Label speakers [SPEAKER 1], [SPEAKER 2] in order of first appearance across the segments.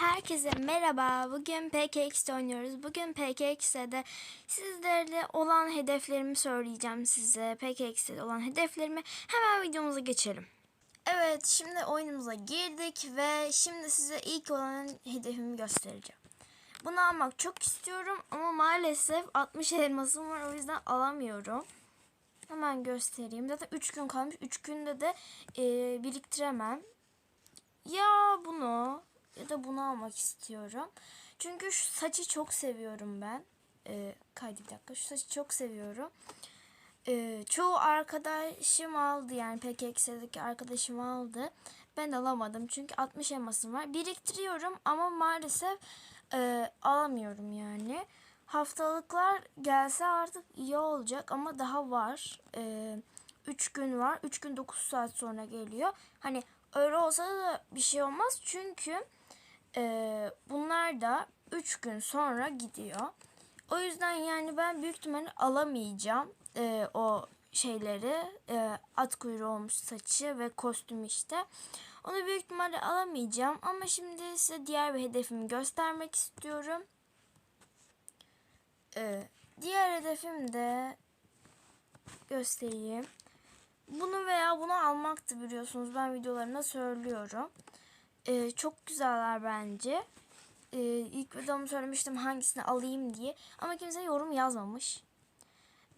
[SPEAKER 1] Herkese merhaba. Bugün PKX'de oynuyoruz. Bugün PKX'de sizlerle olan hedeflerimi söyleyeceğim size. PKX'de olan hedeflerimi hemen videomuza geçelim. Evet, şimdi oyunumuza girdik ve şimdi size ilk olan hedefimi göstereceğim. Bunu almak çok istiyorum ama maalesef 60 elmasım var o yüzden alamıyorum. Hemen göstereyim. Zaten 3 gün kalmış. 3 günde de e, biriktiremem. Ya bunu ya da bunu almak istiyorum. Çünkü şu saçı çok seviyorum ben. Ee, kaydı bir dakika. Şu saçı çok seviyorum. Ee, çoğu arkadaşım aldı yani PKX'deki arkadaşım aldı. Ben alamadım çünkü 60 elmasım var. Biriktiriyorum ama maalesef e, alamıyorum yani. Haftalıklar gelse artık iyi olacak ama daha var. 3 gün var. 3 gün 9 saat sonra geliyor. Hani öyle olsa da bir şey olmaz çünkü e, bunlar da 3 gün sonra gidiyor. O yüzden yani ben büyük ihtimalle alamayacağım e, o şeyleri. E, at kuyruğu olmuş saçı ve kostüm işte. Onu büyük ihtimalle alamayacağım ama şimdi size diğer bir hedefimi göstermek istiyorum. E, diğer hedefim de göstereyim. Bunu veya bunu almaktı biliyorsunuz. Ben videolarımda söylüyorum. Ee, çok güzeller bence. Ee, ilk videomu söylemiştim hangisini alayım diye. Ama kimse yorum yazmamış.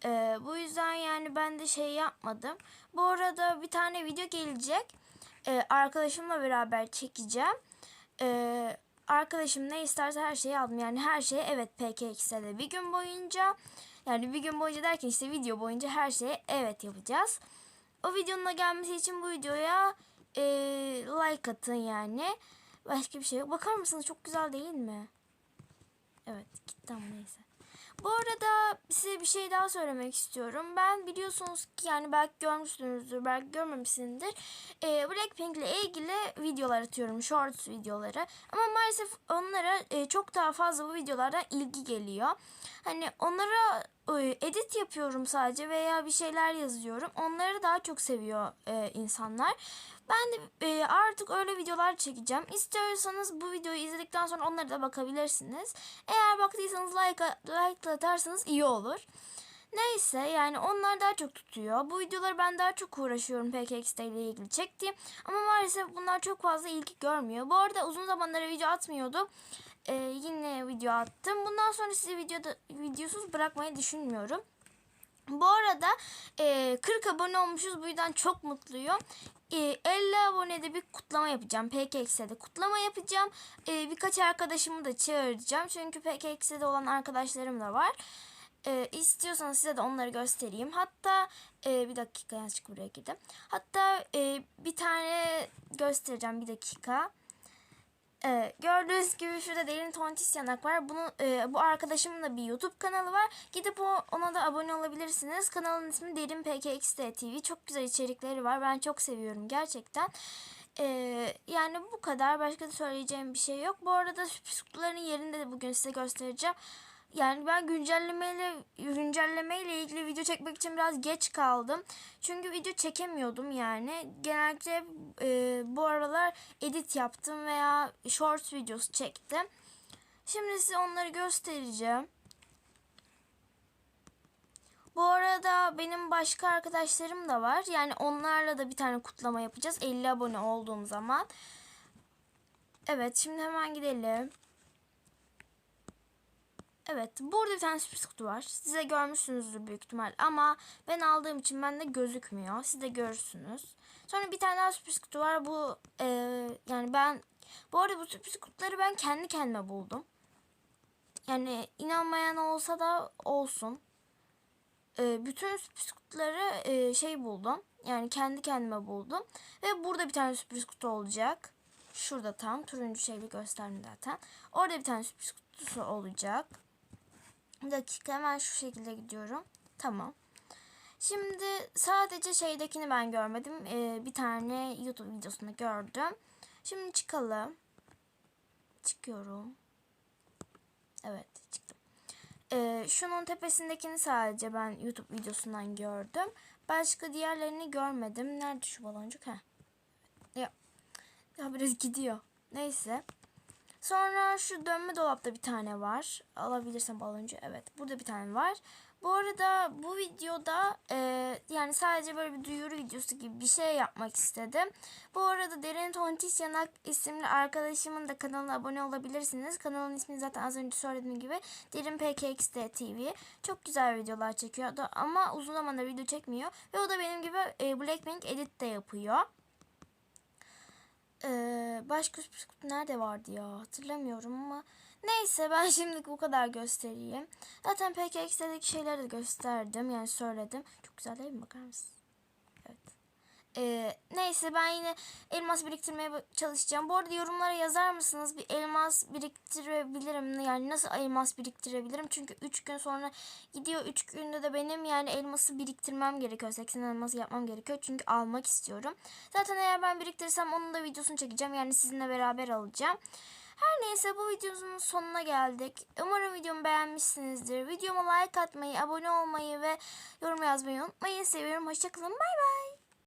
[SPEAKER 1] Ee, bu yüzden yani ben de şey yapmadım. Bu arada bir tane video gelecek. Ee, arkadaşımla beraber çekeceğim. Ee, arkadaşım ne isterse her şeyi aldım. Yani her şeye evet PKX'de de bir gün boyunca. Yani bir gün boyunca derken işte video boyunca her şeye evet yapacağız. O videonun da gelmesi için bu videoya e, like atın yani. Başka bir şey yok. Bakar mısınız? Çok güzel değil mi? Evet gitti ama neyse. Bu arada size bir şey daha söylemek istiyorum. Ben biliyorsunuz ki yani belki görmüşsünüzdür, belki görmemişsinizdir. E, Blackpink ile ilgili videolar atıyorum, shorts videoları. Ama maalesef onlara e, çok daha fazla bu videolardan ilgi geliyor. Hani onlara edit yapıyorum sadece veya bir şeyler yazıyorum. Onları daha çok seviyor e, insanlar. Ben de e, artık öyle videolar çekeceğim. İstiyorsanız bu videoyu izledikten sonra onlara da bakabilirsiniz. Eğer baktıysanız like, like atarsanız iyi olur. Neyse yani onlar daha çok tutuyor. Bu videoları ben daha çok uğraşıyorum PKX'de ile ilgili çektiğim. Ama maalesef bunlar çok fazla ilgi görmüyor. Bu arada uzun zamanlara video atmıyordum. Ee, yine video attım. Bundan sonra sizi videoda videosuz bırakmayı düşünmüyorum. Bu arada e, 40 abone olmuşuz. Bu yüzden çok mutluyum. E, 50 abonede bir kutlama yapacağım. PKX'de kutlama yapacağım. E, birkaç arkadaşımı da çağıracağım. Çünkü PKX'de olan arkadaşlarım da var. E, istiyorsanız size de onları göstereyim. Hatta e, bir dakika yanlışlıkla buraya girdim. Hatta e, bir tane göstereceğim bir dakika. Ee, gördüğünüz gibi şurada derin tontis yanak var. Bunu e, bu arkadaşımın da bir YouTube kanalı var. Gidip o, ona da abone olabilirsiniz. Kanalın ismi Derin PKXD TV. Çok güzel içerikleri var. Ben çok seviyorum gerçekten. Ee, yani bu kadar. Başka da söyleyeceğim bir şey yok. Bu arada sürpriz kutuların yerinde de bugün size göstereceğim. Yani ben güncellemeyle güncellemeyle ilgili video çekmek için biraz geç kaldım. Çünkü video çekemiyordum yani. Genellikle e, bu aralar edit yaptım veya shorts videosu çektim. Şimdi size onları göstereceğim. Bu arada benim başka arkadaşlarım da var. Yani onlarla da bir tane kutlama yapacağız. 50 abone olduğum zaman. Evet şimdi hemen gidelim. Evet burada bir tane sürpriz kutu var. Size görmüşsünüzdür büyük ihtimal ama ben aldığım için bende gözükmüyor. Siz de görürsünüz. Sonra bir tane daha sürpriz kutu var. Bu e, yani ben bu arada bu sürpriz kutuları ben kendi kendime buldum. Yani inanmayan olsa da olsun. E, bütün sürpriz kutuları e, şey buldum. Yani kendi kendime buldum. Ve burada bir tane sürpriz kutu olacak. Şurada tam turuncu şeyli gösterdim zaten. Orada bir tane sürpriz kutusu olacak. Bir dakika hemen şu şekilde gidiyorum. Tamam. Şimdi sadece şeydekini ben görmedim. Ee, bir tane YouTube videosunda gördüm. Şimdi çıkalım. Çıkıyorum. Evet çıktım. Ee, şunun tepesindekini sadece ben YouTube videosundan gördüm. Başka diğerlerini görmedim. Nerede şu baloncuk? Heh. Ya, ya biraz gidiyor. Neyse. Sonra şu dönme dolapta bir tane var. Alabilirsem baloncu. Evet burada bir tane var. Bu arada bu videoda e, yani sadece böyle bir duyuru videosu gibi bir şey yapmak istedim. Bu arada Derin Tontis Yanak isimli arkadaşımın da kanalına abone olabilirsiniz. Kanalın ismini zaten az önce söylediğim gibi Derin PKXD TV. Çok güzel videolar çekiyor da ama uzun zamandır video çekmiyor. Ve o da benim gibi e, Blackpink edit de yapıyor. Ee, başka sürpriz nerede vardı ya hatırlamıyorum ama neyse ben şimdilik bu kadar göstereyim. Zaten PKX'deki şeyleri de gösterdim yani söyledim. Çok güzel değil mi bakar mısın? Ee, neyse ben yine elmas biriktirmeye çalışacağım. Bu arada yorumlara yazar mısınız? Bir elmas biriktirebilirim. Yani nasıl elmas biriktirebilirim? Çünkü 3 gün sonra gidiyor. 3 günde de benim yani elması biriktirmem gerekiyor. 80 elması yapmam gerekiyor. Çünkü almak istiyorum. Zaten eğer ben biriktirirsem onun da videosunu çekeceğim. Yani sizinle beraber alacağım. Her neyse bu videomuzun sonuna geldik. Umarım videomu beğenmişsinizdir. Videoma like atmayı, abone olmayı ve yorum yazmayı unutmayın. Seviyorum. Hoşçakalın. Bay bay.